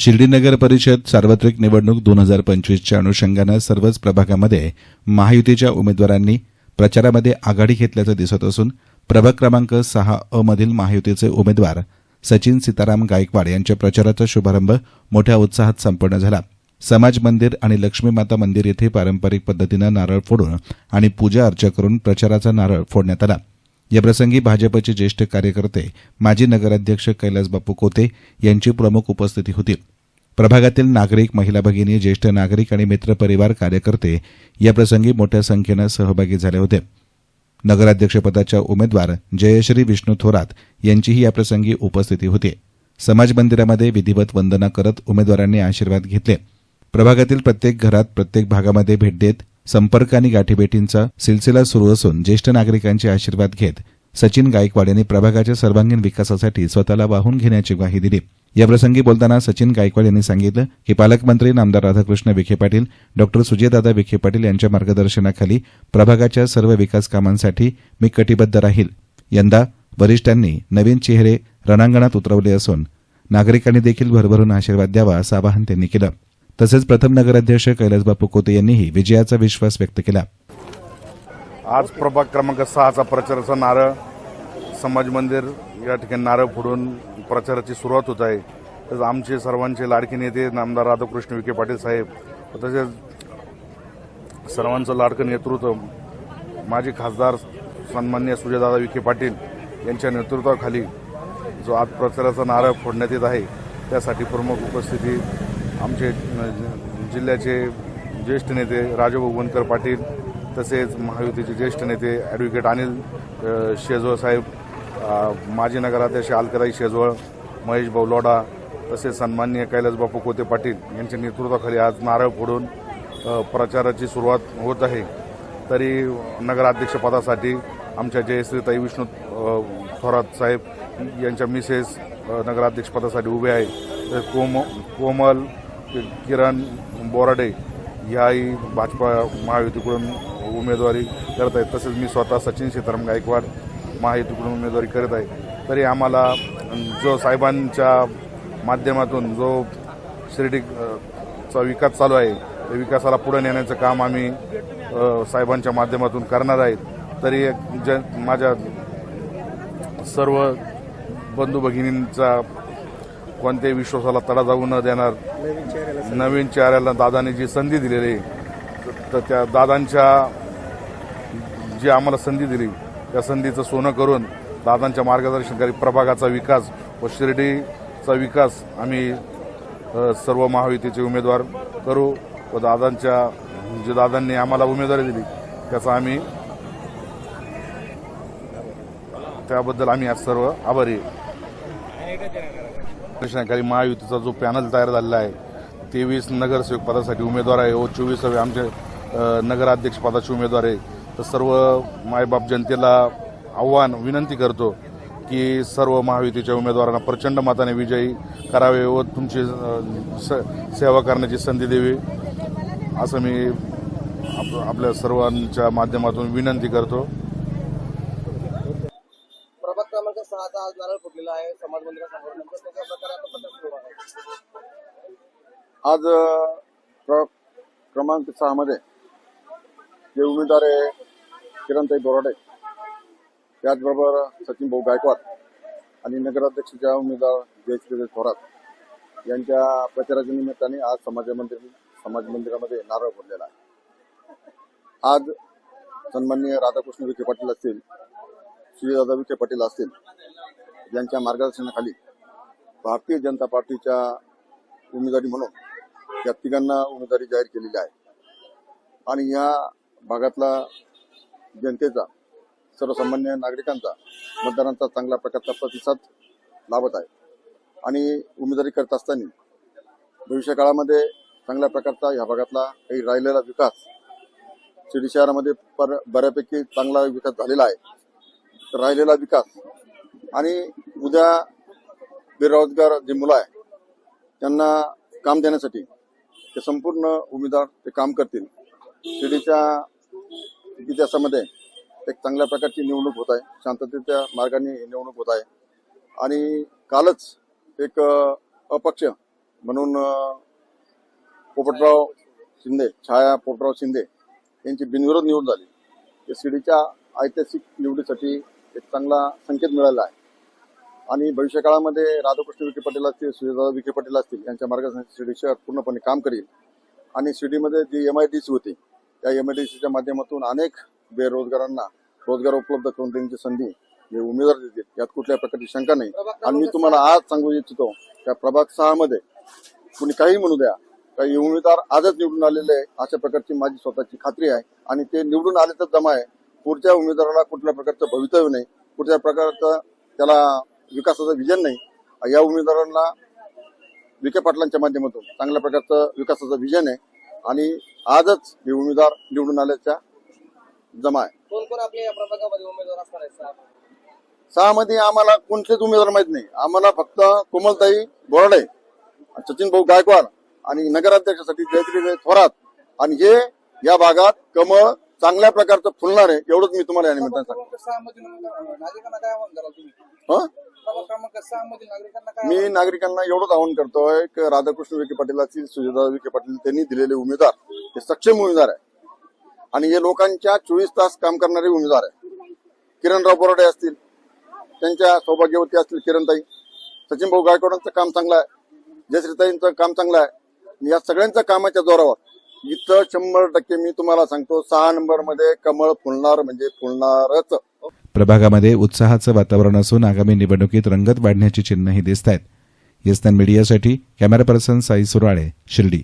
शिर्डी नगर परिषद सार्वत्रिक निवडणूक दोन हजार पंचवीसच्या अनुषंगानं सर्वच प्रभागामध्ये महायुतीच्या उमेदवारांनी प्रचारामध्ये आघाडी घेतल्याचं दिसत असून प्रभाग क्रमांक सहा अ मधील महायुतीचे उमेदवार सचिन सीताराम गायकवाड यांच्या प्रचाराचा शुभारंभ मोठ्या उत्साहात संपन्न झाला. समाज मंदिर आणि लक्ष्मी माता मंदिर येथे पारंपरिक पद्धतीनं नारळ फोडून आणि पूजा अर्चा करून प्रचाराचा नारळ फोडण्यात आला. याप्रसंगी भाजपचे ज्येष्ठ कार्यकर्ते माजी नगराध्यक्ष कैलास बापू कोते यांची प्रमुख उपस्थिती होती. प्रभागातील नागरिक महिला भगिनी ज्येष्ठ नागरिक आणि मित्रपरिवार कार्यकर्ते याप्रसंगी मोठ्या संख्येनं सहभागी झाले होते. नगराध्यक्षपदाच्या उमेदवार जयश्री विष्णू थोरात यांचीही याप्रसंगी उपस्थिती होती. समाज मंदिरामध्ये विधिवत वंदना करत उमेदवारांनी आशीर्वाद घेतले. प्रभागातील प्रत्येक घरात प्रत्येक भागामध्ये भेट देत संपर्क आणि गाठीभेटींचा सिलसिला सुरू असून ज्येष्ठ नागरिकांचे आशीर्वाद घेत सचिन गायकवाड यांनी प्रभागाच्या सर्वांगीण विकासासाठी स्वतःला वाहून घेण्याची ग्वाही दिली. याप्रसंगी बोलताना सचिन गायकवाड यांनी सांगितलं की पालकमंत्री नामदार राधाकृष्ण विखे पाटील डॉक्टर सुजयदादा विखे पाटील यांच्या मार्गदर्शनाखाली प्रभागाच्या सर्व विकास कामांसाठी मी कटिबद्ध राहील. यंदा वरिष्ठांनी नवीन चेहरे रणांगणात उतरवले असून नागरिकांनी देखील भरभरून आशीर्वाद द्यावा असं आवाहन त्यांनी केलं. तसेच प्रथम नगराध्यक्ष कैलासबापू कोते यांनीही विजयाचा विश्वास व्यक्त केला. आज प्रभाग क्रमांक सहाचा प्रचाराचा नारळ समाज मंदिर या ठिकाणी नारळ फोडून प्रचाराची सुरुवात होत आहे. तसंच आमचे सर्वांचे लाडके नेते नामदार राधाकृष्ण विखे पाटील साहेब तसेच सर्वांचं लाडकं नेतृत्व माजी खासदार सन्मान्य सुजयदादा विखे पाटील यांच्या नेतृत्वाखाली जो आज प्रचाराचा नारळ फोडण्यात येत आहे त्यासाठी प्रमुख उपस्थिती आमचे जिल्ह्याचे ज्येष्ठ नेते राजाभाऊ पाटील तसेच महायुतीचे ज्येष्ठ नेते ॲडव्होकेट अनिल अ, शेजवळ साहेब माजी नगराध्यक्ष अलकदाई शेजवळ महेश भाऊ लोढा तसेच सन्माननीय कैलासबापू कोते पाटील यांच्या नेतृत्वाखाली आज नारळ फोडून प्रचाराची सुरुवात होत आहे. तरी नगराध्यक्षपदासाठी आमच्या जयश्रीताई विष्णू थोरात साहेब यांच्या मिसेस नगराध्यक्षपदासाठी उभे आहे. कोम कोमल किरण बोराडे ह्याही भाजपा महायुतीकडून उमेदवारी करत आहेत. तसेच मी स्वतः सचिन सीताराम गायकवाड महायुतीकडून उमेदवारी करत आहे. तरी आम्हाला जो साहेबांच्या माध्यमातून जो शिर्डीचा विकास चालू आहे त्या विकासाला पुढे नेण्याचं काम आम्ही साहेबांच्या माध्यमातून करणार आहेत. तरी ज माझ्या सर्व बंधू भगिनींचा कोणत्याही विश्वासाला तडा जाऊ न देणार. नवीन चेहऱ्याला दादाने जी संधी दिलेली आहे, तर त्या दादांच्या जी आम्हाला संधी दिली त्या संधीचं सोनं करून दादांच्या मार्गदर्शनकारी प्रभागाचा विकास व शिर्डीचा विकास आम्ही सर्व महायुतीचे उमेदवार करू व दादांच्या जे दादांनी आम्हाला उमेदवारी दिली त्याचा आम्ही त्याबद्दल आम्ही आज सर्व आभारी प्रश्नाखाली महायुतीचा जो पॅनल तयार झालेला आहे तेवीस नगरसेवक पदासाठी उमेदवार आहे. व चोवीसावे आमचे नगराध्यक्ष पदाचे उमेदवार आहे. तर सर्व मायबाप जनतेला आव्हान विनंती करतो की सर्व महायुतीच्या उमेदवारांना प्रचंड मताने विजयी करावे व तुमची स- सेवा करण्याची संधी द्यावी. असं मी आप- आपल्या सर्वांच्या माध्यमातून विनंती करतो. प्रभाग क्रमांक सहाचा आज नारळ फुटलेला आहे. समाज मंदिरासमोर आज अ, क्रमांक सहा मध्ये जे उमेदवार आहे किरणताई बोराडे त्याचबरोबर सचिन भाऊ गायकवाड आणि नगराध्यक्षाच्या उमेदवार जयश्री थोरात यांच्या प्रचाराच्या निमित्ताने आज समाज मंदिर समाज मंदिरामध्ये नारळ भरलेला आहे. आज सन्माननीय राधाकृष्ण विखे पाटील असतील श्रीदादा विखे पाटील असतील यांच्या मार्गदर्शनाखाली भारतीय जनता पार्टीच्या उमेदवारी म्हणून या तिघांना उमेदवारी जाहीर केलेली आहे. आणि या भागातला जनतेचा सर्वसामान्य नागरिकांचा मतदारांचा चांगल्या प्रकारचा प्रतिसाद लाभत आहे. आणि उमेदवारी करत असताना भविष्य काळामध्ये चांगल्या प्रकारचा या भागातला काही राहिलेला विकास शिर्डी शहरामध्ये पर बऱ्यापैकी चांगला विकास झालेला आहे. तर राहिलेला विकास. आणि उद्या बेरोजगार जे मुलं आहे त्यांना काम देण्यासाठी ते संपूर्ण उमेदवार ते काम करतील. शिर्डीच्या इतिहासामध्ये एक चांगल्या प्रकारची निवडणूक होत आहे. शांततेच्या मार्गाने ही निवडणूक होत आहे. आणि कालच एक अपक्ष म्हणून पोपटराव शिंदे छाया पोपटराव शिंदे यांची बिनविरोध निवड झाली. ते शिर्डीच्या ऐतिहासिक निवडीसाठी एक चांगला संकेत मिळाला आहे. आणि भविष्य काळामध्ये राधाकृष्ण विखे पाटील असतील सुजयदादा विखे पाटील असतील यांच्या मार्गदर्शनात शिर्डी शहर पूर्णपणे काम करेल. आणि शिर्डीमध्ये जी एम आय डी सी होती त्या एम आय डी सीच्या माध्यमातून अनेक बेरोजगारांना रोजगार उपलब्ध करून देण्याची संधी हे उमेदवार देतील. यात कुठल्या प्रकारची शंका नाही. आणि मी तुम्हाला आज सांगू इच्छितो त्या प्रभाग सहा मध्ये कुणी काही म्हणू द्या काही उमेदवार आजच निवडून आलेले आहे अशा प्रकारची माझी स्वतःची खात्री आहे. आणि ते निवडून आले तर जमा आहे. पुढच्या उमेदवाराला कुठल्या प्रकारचं भवितव्य नाही. कुठल्या प्रकारचं त्याला विकासाचं विजन नाही. या उमेदवारांना विखे पाटलांच्या माध्यमातून चांगल्या प्रकारचं विकासाचं विजन आहे. आणि आजच हे उमेदवार निवडून आल्याच्या जमा आहे. कोण कोण आपल्या या प्रभागामध्ये उमेदवार असणार आहेत साहेब सहा? मध्ये आम्हाला कोणतेच उमेदवार माहीत नाही. आम्हाला फक्त कोमलताई बोराडे सचिन भाऊ गायकवाड आणि नगराध्यक्षासाठी जयश्री थोरात. आणि हे या भागात कमळ चांगल्या प्रकारचं फुलणार आहे एवढंच मी तुम्हाला या निमित्तानं सांगतो. मी नागरिकांना एवढंच आवाहन करतोय की राधाकृष्ण विखे पाटील असतील सुजयदादा विखे पाटील त्यांनी दिलेले उमेदवार हे सक्षम उमेदवार आहे. आणि हे लोकांच्या चोवीस तास काम करणारे उमेदवार आहे. किरणराव बोराडे असतील त्यांच्या सौभाग्यवती असतील किरणताई. सचिन भाऊ गायकवाडांचं काम चांगलं आहे. जयश्रीताईंचं काम चांगलं आहे. या सगळ्यांच्या कामाच्या जोरावर इथं शंभर टक्के मी तुम्हाला सांगतो सहा नंबरमध्ये कमळ फुलणार म्हणजे फुलणारच. प्रभागामध्ये उत्साहाचं वातावरण असून आगामी निवडणुकीत रंगत वाढण्याची चिन्हही दिसत आहेत येस्टर्न मीडियासाठी कॅमेरा पर्सन साई सुराळे शिर्डी.